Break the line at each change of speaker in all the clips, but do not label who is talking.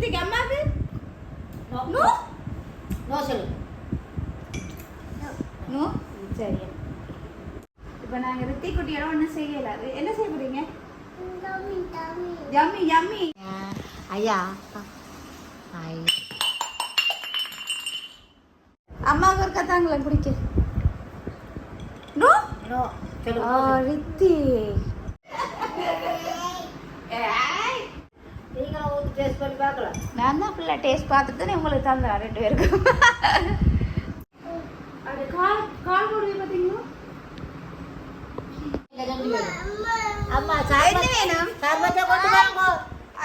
ரித்திக் அம்மாக்கு?
No.
No
சொல்லு.
No? சரி. இப்போ நாங்கள் ரித்திக் குட்டியோட ஒன்றும் செய்யல. என்ன செய்ய போறீங்க? யம்மி யம்மி
ஐயா. ஐ
அம்மாவுக்கு ஒரு கத்தாங்கள நோ?
நோ சொல்லு
ஆ ரித்தி
நீங்களும் ஊற்றி டேஸ்ட் பண்ணி பார்க்கலாம்
நான் தான் ஃபுல்லாக டேஸ்ட் பார்த்துட்டு தான் உங்களுக்கு தந்துடுறேன் ரெண்டு பேருக்கும் அது கால் கால் போடுவி பார்த்தீங்களா
அம்மா சர்பத்
வேணும்?
சர்பத்தை கொண்டு வாங்க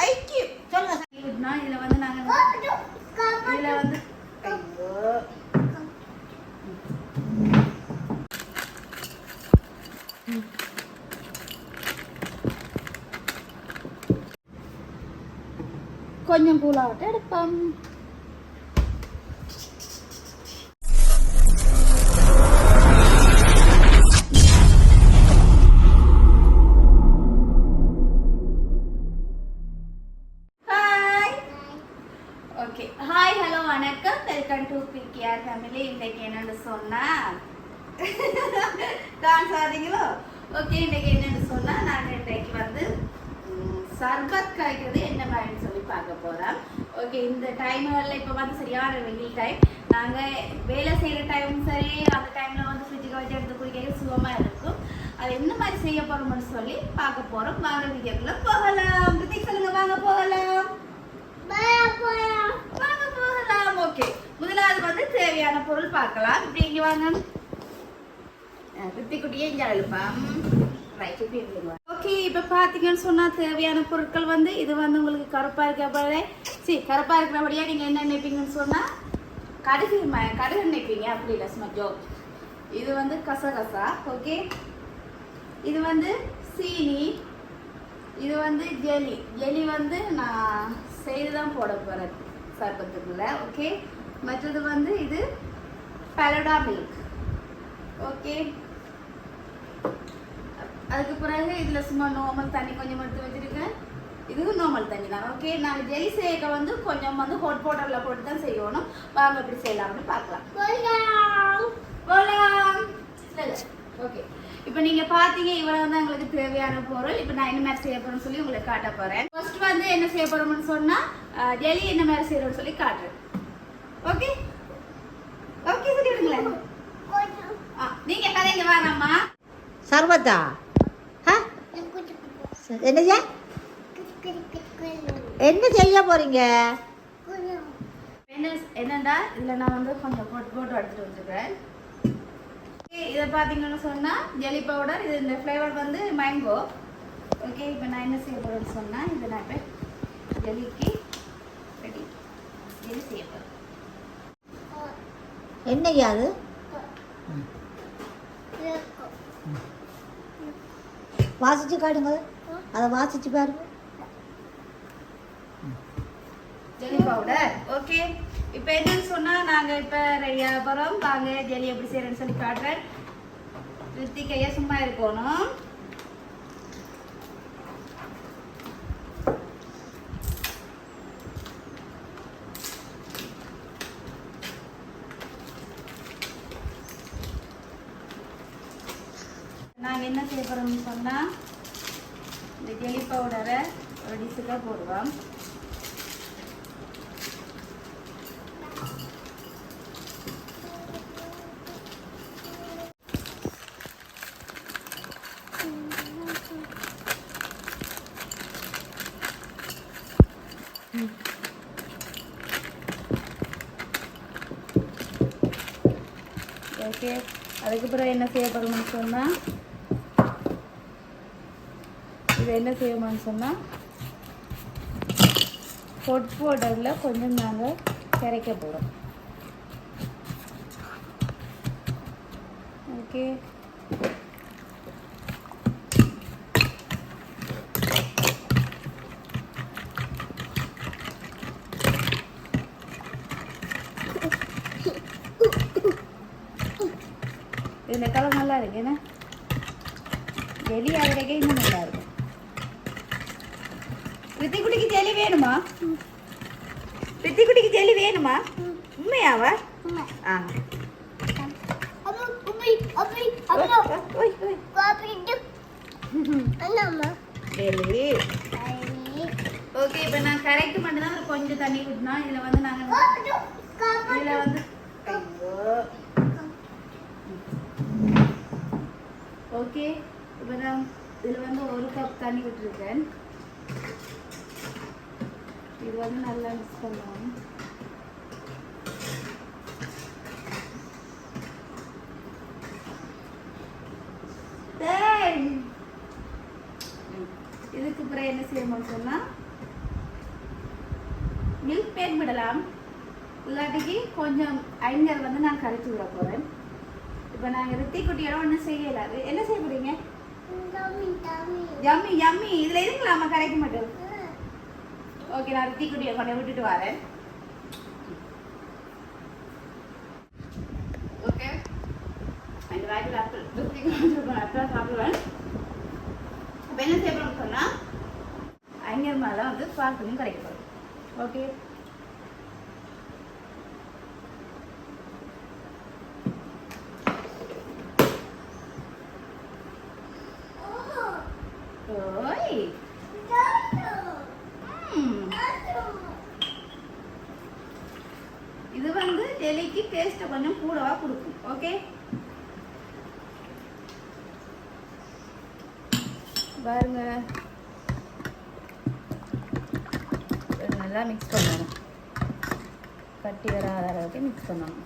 ஐக்கியம்
சொல்லுங்க
நான் இதில் வந்து நாங்கள் இதில் வந்து ஐயோ கொஞ்சம் கூலாகட்டும் எடுப்போம். ஹாய் ஓகே ஹாய் ஹலோ வணக்கம். வெல்கம் டு பிகேஆர் ஃபேமிலி இன்றைக்கு என்னன்னு சொன்னா டான்ஸ் ஆடுறீங்களோ? ஓகே இன்றைக்கு என்னன்னு சொன்னா நாங்கள் இன்றைக்கு வந்து சர்பத் காய்க்கிறது என்ன மாதிரி பார்க்க போகிறோம் ஓகே இந்த டைம்ல இப்போ வந்து சரியான வெயில் டைம் நாங்கள் வேலை செய்கிற டைமும் சரி அந்த டைமில் வந்து ஃப்ரிட்ஜுக்கு வச்சு எடுத்து குடிக்க சுகமாக இருக்கும். அது என்ன மாதிரி செய்ய போகிறோம்னு சொல்லி பார்க்க போகிறோம் வாங்க வீடியோக்குள்ளே போகலாம். கிருத்திக் சொல்லுங்க வாங்க போகலாம். வாங்க போகலாம். ஓகே முதலாவது வந்து தேவையான பொருள் பார்க்கலாம். இப்படி இங்கே வாங்க. அஹ் குட்டியே இங்க ரைட் இப்படி ஓகே இப்போ பார்த்தீங்கன்னு சொன்னால் தேவையான பொருட்கள் வந்து இது வந்து உங்களுக்கு கருப்பாக இருக்கிறபடியே சரி கருப்பாக இருக்கிறபடியாக நீங்கள் என்ன நினைப்பீங்கன்னு சொன்னால் கடுகு ம கடுகு நினைப்பீங்க. அப்படி இல்லை சும்மா ஜோக் இது வந்து கசகசா ஓகே? இது வந்து சீனி இது வந்து ஜெலி. ஜெலி வந்து நான் செய்து தான் போட போகிறேன் சர்பத்துக்குள்ள ஓகே? மற்றது வந்து இது பலடா மில்க் ஓகே? அதுக்கு பிறகு இதில் சும்மா நார்மல் தண்ணி கொஞ்சம் எடுத்து வச்சிருக்கேன். இதுவும் நார்மல் தண்ணி தான். ஓகே நாங்கள் ஜெலி சேர்க்க வந்து கொஞ்சம் வந்து ஹாட் வாட்டரில் போட்டு தான் செய்யணும். வாங்க எப்படி செய்யலாம்னு பார்க்கலாம். போலாம் ஓகே இப்போ நீங்க பாத்தீங்க இவ்வளவு தான் எங்களுக்கு தேவையான பொருள். இப்போ நான் என்ன மாதிரி செய்ய போறேன்னு சொல்லி உங்களுக்கு காட்ட போறேன். ஃபர்ஸ்ட் வந்து என்ன செய்ய போறோம்னு சொன்னா ஜெலி என்ன மாதிரி செய்யறோம்னு சொல்லி காட்டுறேன் ஓகே ஓகே சொல்லிடுங்களேன் ஆ, நீங்க கதைங்க வாங்கம்மா
சர்பத்தா ஆ? என்ன செய்ய என்ன செய்ய போறீங்க?
என்ன என்னடா? இதுல நான் வந்து கொஞ்சம் போட்டு போட்டு எடுத்துட்டு வந்திருக்கேன் Okay, இதை பார்த்தீங்கன்னு சொன்னா ஜெலி பவுடர் இது இந்த ஃப்ளேவர் வந்து மேங்கோ ஓகே இப்போ நான் என்ன செய்ய போறேன்னு சொன்னா இதை நான் இப்போ ஜெலிக்கு ரெடி ஜெலி செய்ய போறேன்?
என்னய்யா அது? வாசிச்சு காட்டுங்க. அதை வாசிச்சு பாருங்க
ஜெல்லி பவுடர் ஓகே இப்போ என்னன்னு சொன்னா நாங்க இப்போ ரெடியாக போறோம். வாங்க ஜெலி எப்படி செய்யறேன்னு சொல்லி காட்டுறேன். ரித்திகையா சும்மா இருக்கணும். நாங்க என்ன செய்ய போறோம்னு சொன்னா இந்த ஜெலி பவுடரை ஒரு டிஷ்ஷுக்காக போடுவோம். ஓகே அதுக்கப்புறம் என்ன செய்யப்படும்னு சொன்னால் இது என்ன செய்யணும்னு சொன்னால் பொட் பவுடரில் கொஞ்சம் நாங்கள் கரைக்க போகிறோம் ஓகே இந்த கலர் நல்லா இருக்கு என்ன? ஜெலி ஆகிறக்கே இன்னும் நல்லா இருக்கும் ரித்தி குட்டிக்கு ஜெலி வேணுமா? பித்தி குட்டிக்கு ஜெல்லி வேணுமா உண்மையாவா ஆ ஓகே இப்போ நான் கரைக்கு மட்டும் தான் கொஞ்சம் தண்ணி ஊற்றினா இதில் வந்து நாங்கள் இதில் வந்து ஓகே இப்போ நான் இதில் வந்து ஒரு கப் தண்ணி விட்டுருக்கேன் இது வந்து நல்லா மிக்ஸ் பண்ணுவோம். இதுக்கு அப்புறம் என்ன செய்யணும்னு சொன்னா மில்க் பேக் விடலாம். இல்லாட்டிக்கு கொஞ்சம் ஐங்கர் வந்து நான் கரைச்சி விட போறேன். இப்போ நாங்கள் ரித்தி குட்டியோட ஒன்றும் செய்யலாது என்ன செய்ய போறீங்க? யம்மி யம்மி இதுல இருக்கலாமா கரைக்க மாட்டேன். ஓகே நான் ரித்தி குட்டியை கொண்டு விட்டுட்டு வரேன். ஓகே அண்ட் வாய்க்கு ஆப்பிள் ரித்தி ஆப்பிள் சாப்பிடுவேன் இப்போ என்ன செய்ய போறோம்னு சொன்னா? மேலே வந்து பார்க்கணும் கிடைக்க போகிறோம் ஓகே ஓய் ம். இது வந்து டெலிக்கு டேஸ்ட்டை கொஞ்சம் கூடவா கொடுக்கும். ஓகே பாருங்க. நல்லா மிக்ஸ் பண்ணணும். கட்டி வராத அளவுக்கு மிக்ஸ் பண்ணணும்.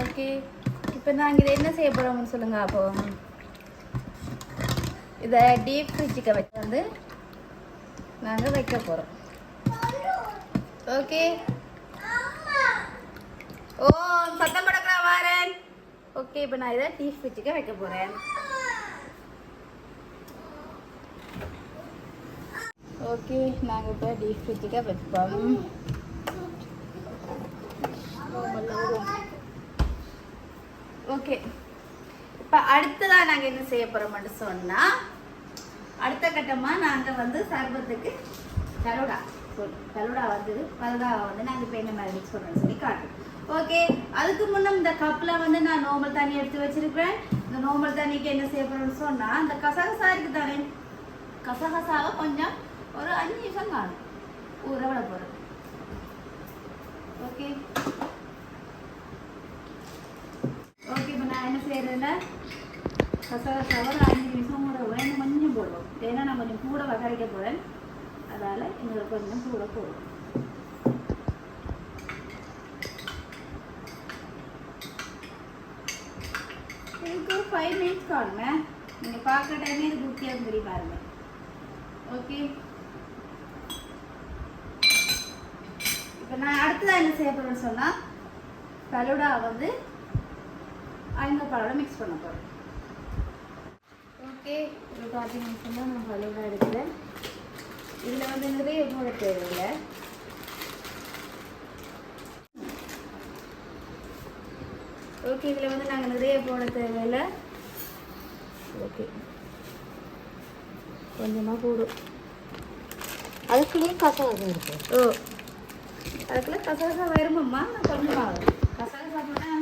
ஓகே இப்போ நாங்கள் இதை என்ன செய்ய போகிறோம்னு சொல்லுங்க அப்போ. இதை டீப் ஃப்ரிட்ஜுக்கு வச்சு வந்து நாங்கள் வைக்க போகிறோம் ஓகே ஓ சத்தம் படக்கிறா வாரன். ஓகே இப்போ நான் இதை டீ ஃபிரிட்ஜுக்கு வைக்க போகிறேன் ஓகே நாங்கள் இப்போ டீ ஃபிரிட்ஜுக்கு வைப்போம். ஓகே இப்போ அடுத்ததாக நாங்கள் என்ன செய்ய போகிறோம்னு சொன்னால் அடுத்த கட்டமாக நாங்கள் வந்து சர்பத்துக்கு தலுடா சொல் வந்து பல்காவை வந்து நான் இப்போ என்ன மாதிரி மிக்ஸ் பண்ணுறோம்னு சொல்லி காட்டுறேன் ஓகே அதுக்கு முன்னே இந்த கப்பில் வந்து நான் நார்மல் தண்ணி எடுத்து வச்சிருக்கிறேன். இந்த நார்மல் தண்ணிக்கு என்ன செய்ய போகிறோம்னு சொன்னால் அந்த கசகசா இருக்குது தானே கசகசாவை கொஞ்சம் ஒரு அஞ்சு நிமிஷம் காணும். ஊற விட போகிறோம் ஓகே ஓகே இப்போ நான் என்ன செய்கிறேன்னா கசகசாவை ஒரு அஞ்சு நிமிஷம் கூட வேணும் கொஞ்சம் போடுவோம். ஏன்னா நான் கொஞ்சம் கூட வகரைக்க போகிறேன் அதால் எங்களுக்கு கொஞ்சம் கூட போகும் இதுக்கு ஒரு ஃபைவ் மினிட்ஸ் காணுங்க நீங்கள் பார்க்குற டைமே இது குட்டியாக தெரியும் பாருங்க. ஓகே இப்போ நான் அடுத்ததாக என்ன செய்ய போகிறேன்னு சொன்னால் ஃபலூடா வந்து ஐந்து பாலோட மிக்ஸ் பண்ண போகிறேன் ஓகே இப்போ பார்த்தீங்கன்னு சொன்னால் நான் ஃபலூடா எடுக்கிறேன். இதில் வந்து நிறைய போட தேவையில்லை. ஓகே இதில் வந்து நாங்கள் நிறைய போட தேவையில்லை. ஓகே கொஞ்சமாக போடும்
அதுக்குள்ளேயும் கசகசம் இருக்கு.
ஓ. அதுக்குள்ள கசகசா வருமம்மா? நான் கொஞ்சமாக கசகசா போட்டால்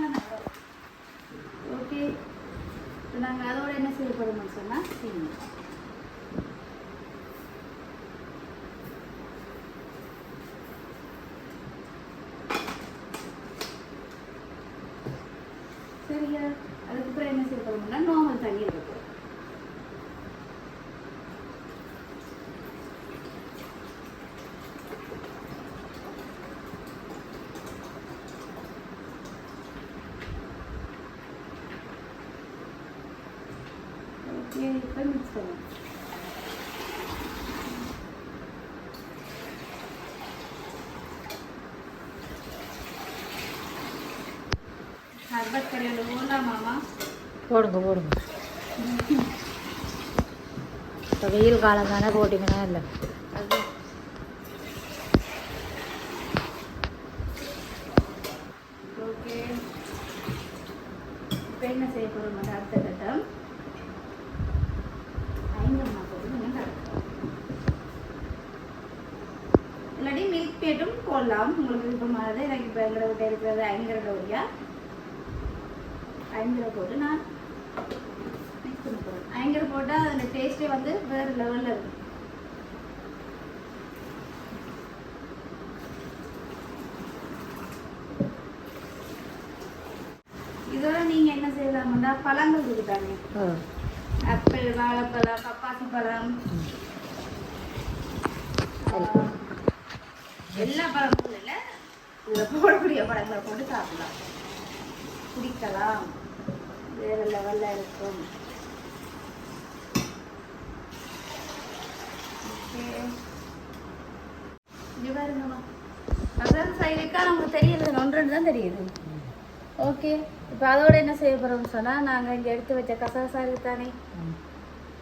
ஓகே நாங்கள் அதோட என்ன செய்ய போகிறோம்னு சொன்னால் சீனி சரியா அதுக்கப்புறம் என்ன செய்ய போகிறோம்னா நார்மல் தண்ணி இருக்க போகிறோம் ஓகே இப்போ மிக்ஸ் பண்ணுவோம் ஹர்பத் கடையில் போடலாமாமா
போடுங்க போடுங்க இப்போ வெயில் காலம் தானே போட்டிங்கன்னா இல்லை
அது ஓகே இப்போ என்ன செய்ய போகிறோம் அடுத்த கட்டம் ஐந்து மாதத்துக்கு நீங்கள் கலக்கலாம் இல்லாட்டி மில்க் பட்ஜெட்டும் போடலாம் உங்களுக்கு விருப்பமானது எனக்கு இப்போ எங்களை விட்டு இருக்கிறது ஐங்கர டோரியா ஐங்கர போட்டு நான் mix பண்ண போறேன். ஐங்கர போட்டால் அதில் டேஸ்ட்டே வந்து வேறு லெவலில் இருக்கும். இதோட நீங்கள் என்ன செய்யலாம்னா பழங்கள்
ஓ
ஆப்பிள் வாழைப்பழம் பப்பாசி பழம்
சரி
எல்லா பழமும் இல்லை. இதில் போடக்கூடிய பழங்களை போட்டு சாப்பிடலாம். குடிக்கலாம். வேற லெவலில் இருக்கும். இங்க பாருங்கம்மா அதான் சைடுக்கா நமக்கு தெரியுது. ஒன்று தான் தெரியுது. ஓகே. இப்போ அதோட என்ன செய்ய போகிறோம்னு சொன்னால் நாங்கள் இங்கே எடுத்து வச்ச கசகசா தானே.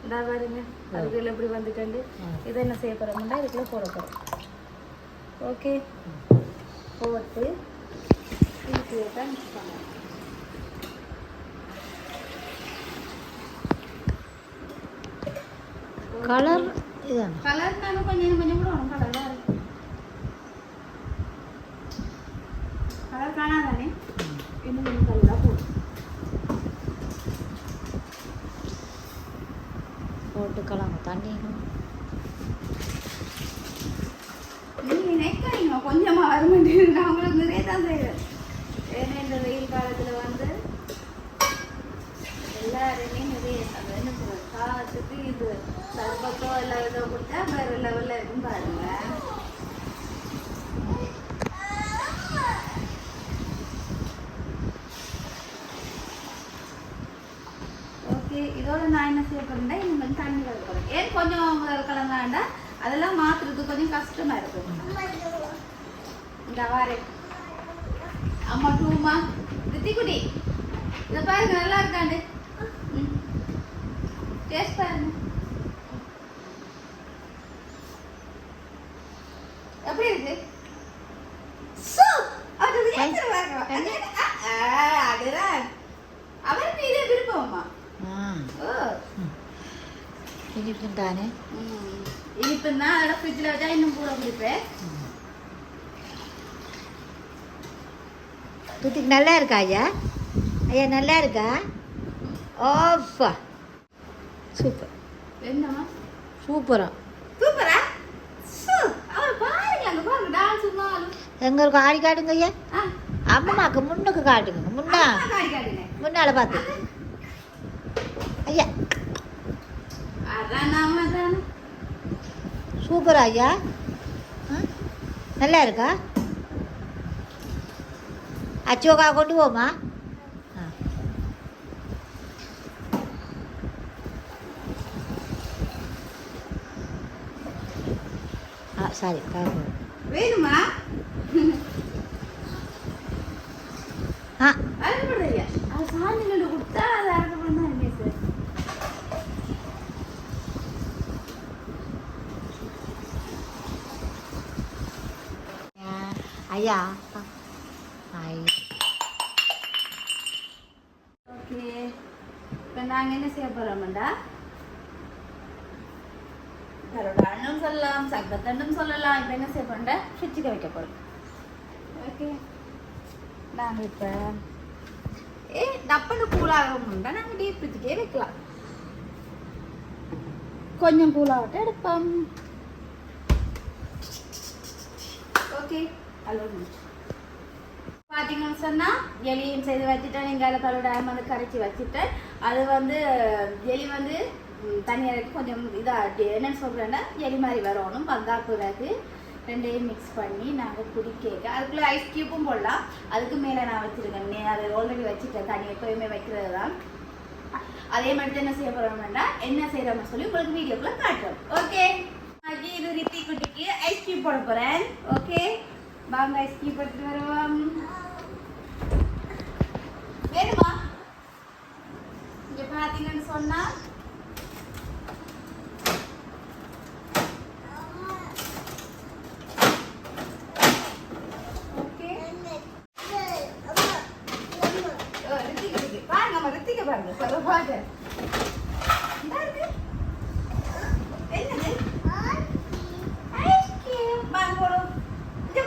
இந்தா பாருங்க. அதுக்குள்ள எப்படி வந்துட்டு இதை என்ன செய்ய போகிறோம்னா இதுக்குள்ள போட போகிறோம் ஓகே. போட்டு இதுக்கு தான் மிக்ஸ் பண்ணலாம்
கலர் இதான?
கலர் நாங்கள் கொஞ்சம் கொஞ்சம் கூட கலர் காணாதானே இன்னும் கொஞ்சம் கலராக போடும்
போட்டுக்கலாம் தண்ணி
நீங்க நினைக்காதீங்க கொஞ்சமா வர மாட்டேங்குது நான் உங்களுக்கு நிறைய தான் செய்வேன் ஏன்னா இந்த வெயில் காலத்துல வந்து எல்லாருமே நிறைய அது என்ன சொல்றது காலத்துக்கு இது சர்பத்தோ இல்லை இதோ கொடுத்தா வேற லெவல்ல இருக்கும் பாருங்க ஓகே இதோட நான் என்ன செய்ய போறேன்னா இனிமேல் தண்ணி வர போறேன் ஏன் கொஞ்சம் முதல் கலந்தாண்டா அதெல்லாம் மாத்துறது கொஞ்சம் கஷ்டமா இருக்கும் இந்த வாரு. அம்மா டூமா ரித்திக்குடி இதை பாருங்க நல்லா இருக்காண்டு. டேஸ்ட் பாருங்க எப்படி இருக்கு சூ! அது ஏன் பாருங்க ஆ, ஆ, அதுதான் அவருக்கு இதே விருப்பம்மா
ஆ
ஓ
இனிப்பு தானே.
இனிப்புன்னா அதெல்லாம் ஃப்ரிட்ஜில் வச்சா இன்னும் கூட குடிப்பேன்
துத்திக்கு நல்லா இருக்கா ஐயா ஐயா நல்லா இருக்கா ஓப்பா சூப்பர்
என்னம்மா
சூப்பரா
சூப்பரா
எங்க இருக்கும் ஆடி காட்டுங்க ஐயா அம்மாக்கு முன்னுக்கு காட்டுங்க முன்னா முன்னால பார்த்து ஐயா
தானே
சூப்பரா ஐயா ஆ? நல்லா இருக்கா அச்சோக்கா கொண்டு போமா ஆ ஆ சாரி காக்கு
வேணுமா
ஆ
அறுக்கப்படுதையா அது சாமிகிட்ட கொடுத்தா அது அறுக்கப்படும் தான் என்ன சார்
ஐயா
ஓகே இப்போ நாங்கள் என்ன செய்ய போகிறோம்டா கருடானும் சொல்லலாம் சக்கத்தண்டும் சொல்லலாம் இப்போ என்ன செய்ய போகிறோம்டா ஃப்ரிட்ஜுக்கு வைக்க போகிறோம் ஓகே நாங்கள் இப்போ ஏ டப்புன்னு கூலாகணும்டா நாங்கள் டீப் ஃப்ரிட்ஜுக்கே வைக்கலாம் கொஞ்சம் கூலாகட்டும் எடுப்போம் ஓகே ஹலோ பார்த்தீங்கன்னு சொன்னால் எலியும் செய்து வச்சுட்டேன். எங்கள் டேம் வந்து கரைச்சி வச்சுட்டேன் அது வந்து எலி வந்து தனியாக தண்ணி இறக்கி கொஞ்சம் இதாக என்னன்னு சொல்கிறேன்னா எலி மாதிரி வரணும். வந்தா பிறகு ரெண்டையும் மிக்ஸ் பண்ணி நாங்கள் குடிக்க அதுக்குள்ளே ஐஸ் க்யூப்பும் போடலாம். அதுக்கு மேலே நான் வச்சுருக்கேன். நே அது ஆல்ரெடி வச்சுட்டேன். தண்ணி எப்போயுமே வைக்கிறது தான். அதே மாதிரி தான் என்ன செய்ய போகிறோம்னா என்ன செய்கிறோம்னு சொல்லி உங்களுக்கு வீடியோக்குள்ளே காட்டுறோம். ஓகே இது ரித்தி குட்டிக்கு ஐஸ் க்யூப் போட போகிறேன் ஓகே வாங்க ஐஸ் க்யூப் எடுத்துட்டு வருவோம் வேணுமா இங்க பாத்தீங்கன்னு சொன்னா பாருங்க பாருங்க. பாருங்க. இந்தா இருக்கு. என்னது? Ice cube. வாங்க போடுவோம். இங்க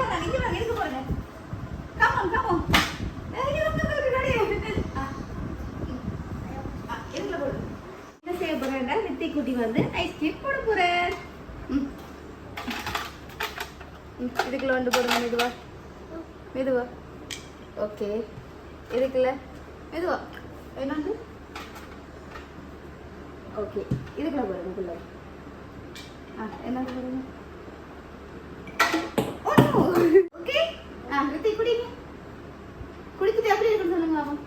வந்து ஐஸ்கிரீம் போட போறேன் ம். ம், இதுக்குள்ள வந்து போடுங்க மெதுவா மெதுவா ஓகே இதுக்குள்ள மெதுவா என்னது ஓகே இதுக்குள்ள போடுங்க இதுக்குள்ள ஆ என்னது போடுங்க ஓகே ஆ ரித்தி குடிங்க குடிச்சிட்டு எப்படி இருக்குன்னு சொல்லுங்க அவன்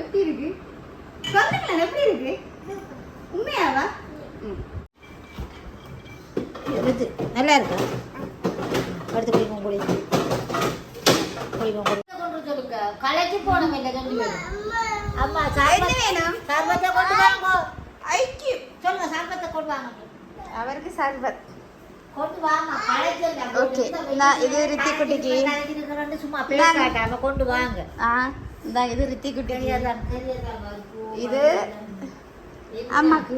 எப்படி இருக்கு சொல்லுங்களேன் எப்படி இருக்கு உண்மையாவா ம்
எடுத்து நல்லா இருக்கா அடுத்து குடிக்கும் குடி குடிக்கும் குடி கொண்டு சொல்லுங்க களைச்சு போனோம் இல்லை ரெண்டு அம்மா
என்ன
சார்பத்
வேணும்
சார்பத்தை கொண்டு வாங்க
ஐக்கியம்
சொல்லுங்க சார்பத்தை கொண்டு வாங்க
அவருக்கு சர்பத்
கொண்டு வாங்க களைச்சு
Okay, நான் இது ரித்தி குட்டிக்கு.
சும்மா கொண்டு வாங்க.
ஆ இந்த இது ரித்தி குட்டி இது அம்மாக்கு.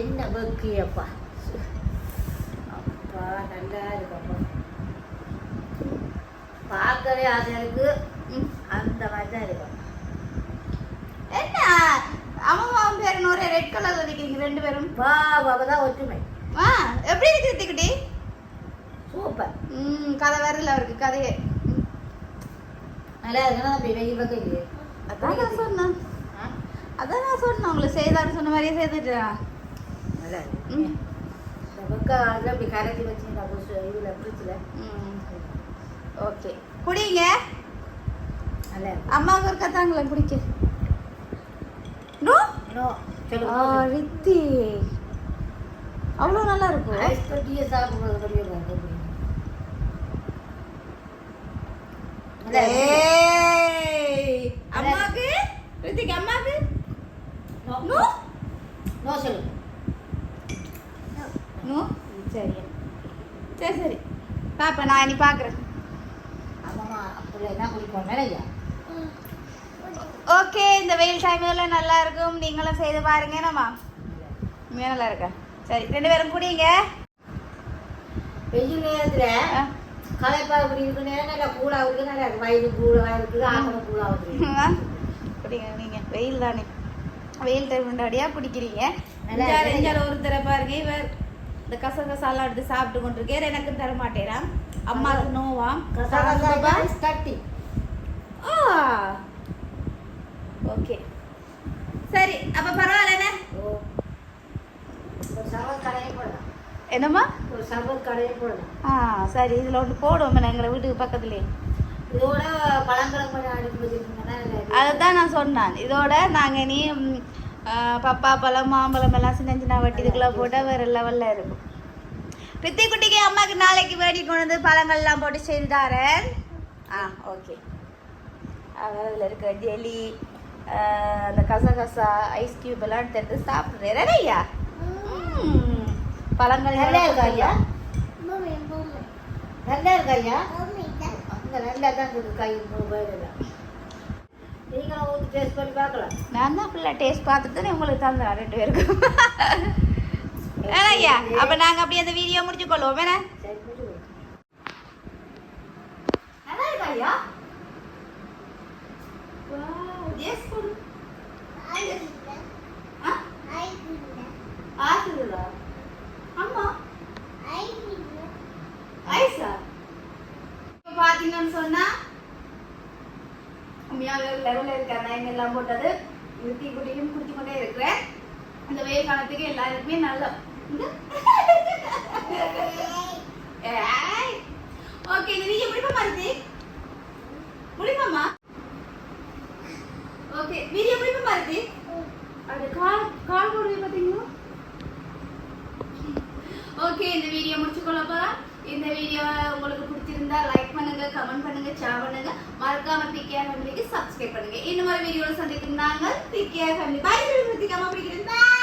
என்ன பக்கியப்பா அப்பா? நல்லா இருக்கப்பா பார்க்கவே ஆசையா இருக்கு. அந்த மாதிரி தான் இருக்கும்
என்ன? அவன் அவன் பேர் ஒரே ரெட் கலர்ல நிக்கிறீங்க ரெண்டு பேரும்.
வா பாபா தான் ஒற்றுமை.
ஆ எப்படி இருக்கு ரித்தி குட்டி
சூப்பர்
ம் கதை வரல அவருக்கு கதையே.
நல்லா இருக்குன்னா அப்படி வெயில் பக்கம்
அதான் நான் சொன்னேன்? அதான் நான் சொன்னேன் உங்களுக்கு செய்தான்னு சொன்ன மாதிரியே செய்துட்டேன்
நல்லா இருக்கு. பக்கம் அதில் அப்படி கரைச்சி வச்சுருந்தா இதில் ஃப்ரிட்ஜில்
ம். ஓகே. குடிங்க.
நல்லா
அம்மாவுக்கு ஒரு கத்தாங்களே குடிக்க. நோ. ரித்தி அவ்வளோ நல்லா இருக்கும்.
ஐஸ் கட்டியே சாப்பிடுறது
அம்மாக்கு? ரித்திக்கு அம்மாக்கு? நோ.
நோ? சொல்லு.
நோ? சரி. சரி சரி. பாப்பா நான் இனி பார்க்குறேன்
ஆமாம்மா என்ன குடிப்போம்?
ஓகே இந்த வெயில் டைமில் நல்லா இருக்கும். நீங்களும் செய்து பாருங்க என்னம்மா? நல்லா இருக்கா? சரி ரெண்டு பேரும் குடிங்க.
வெயில் நேரத்தில். களைப்பா இப்படி இருக்கு நேரம் நல்லா கூலா இருக்கு நல்லா வயிறு கூலா இருக்குது ஆசனம் கூலா
குடிங்க நீங்க வெயில் தானே. வெயில் டைம் முன்னாடியா. இஞ்சால ஒரு தர பாருங்க. இவர் இந்த கசகசாலாம் எடுத்து சாப்பிட்டு கொண்டிருக்கார். எனக்கு தர மாட்டேறான் அம்மாவுக்கு நோவாம்
கசகசா
ஓகே சரி அப்ப பரவாயில்லண்ணே
ஓ ஒரு சர்வத் கடையே போடலாம்
என்னம்மா?
ஒரு சர்வத் கடையே போடலாம்
ஆ சரி இதுல ஒன்று போடுவோம் எங்களை வீட்டுக்கு பக்கத்துலயே.
இதோட இருக்கும்.
அதை தான் நான் சொன்னேன். இதோட நாங்கள் ஆ, பப்பா பழம் மாம்பழம் எல்லாம் சின்ன சின்ன வட்டி இதுக்குள்ள போட்டால் வேறு லெவலில் இருக்கும். ரித்தி குட்டிக்கு அம்மாக்கு நாளைக்கு வேடி கொண்டு வந்து பழங்கள்லாம் போட்டு செய்து தரேன். ஆ ஓகே. அதில் இருக்க ஜெலி அந்த கசகசா ஐஸ் கியூப் எல்லாம் எடுத்து எடுத்து சாப்பிட்றேன். ஐயா. பழங்கள்
நல்லா இருக்கா ஐயா?
எல்லாம்
நல்லா இருக்கா ஐயா? அங்க நல்லா தான் இருக்குது கை மொபைலில் நீங்களும் ஊற்றி டேஸ்ட் பண்ணி பார்க்கலாம்.
நான் தான் ஃபுல்லாக டேஸ்ட் பார்த்துட்டு தான் உங்களுக்கு தந்துடுறேன் ரெண்டு பேருக்கும். ஐயா அப்போ நாங்கள் அப்படியே அந்த வீடியோ முடிச்சு கொள்வோம். வேணா?
சரி முடிச்சு வை.
நல்லா இருக்கா ஐயா எஸ் கொடு ஆ ஆசுதா ஆமா ஐஸா இப்போ பார்த்தீங்கன்னு சொன்னா உண்மையாக லெவலில் இருக்க நைன் எல்லாம் போட்டது. நிறுத்தி குட்டியும் குடிச்சு கொண்டே இருக்கிறேன். இந்த வெயில் காலத்துக்கு எல்லாருக்குமே நல்ல ஓகே வீடியோ முடிப்போமா இருக்கு முடிப்போமா ஓகே வீடியோ முடிப்போமா இருக்கு அது கால் கால் போடுறது பார்த்தீங்களா ஓகே இந்த வீடியோ முடிச்சுக்கொள்ள போறோம் இந்த வீடியோ உங்களுக்கு பிடிச்சிருந்தா லைக் பண்ணுங்க கமெண்ட் பண்ணுங்க ஷேர் பண்ணுங்க. மறக்காம பிகேஆர் ஃபேமிலிக்கு சப்ஸ்கிரைப் பண்ணுங்க. இந்த மாதிரி வீடியோல சந்திக்கும் நாங்கள் பிகேஆர் ஃபேமிலி பாய் பிடிக்காம பிடிக்கிறேன்.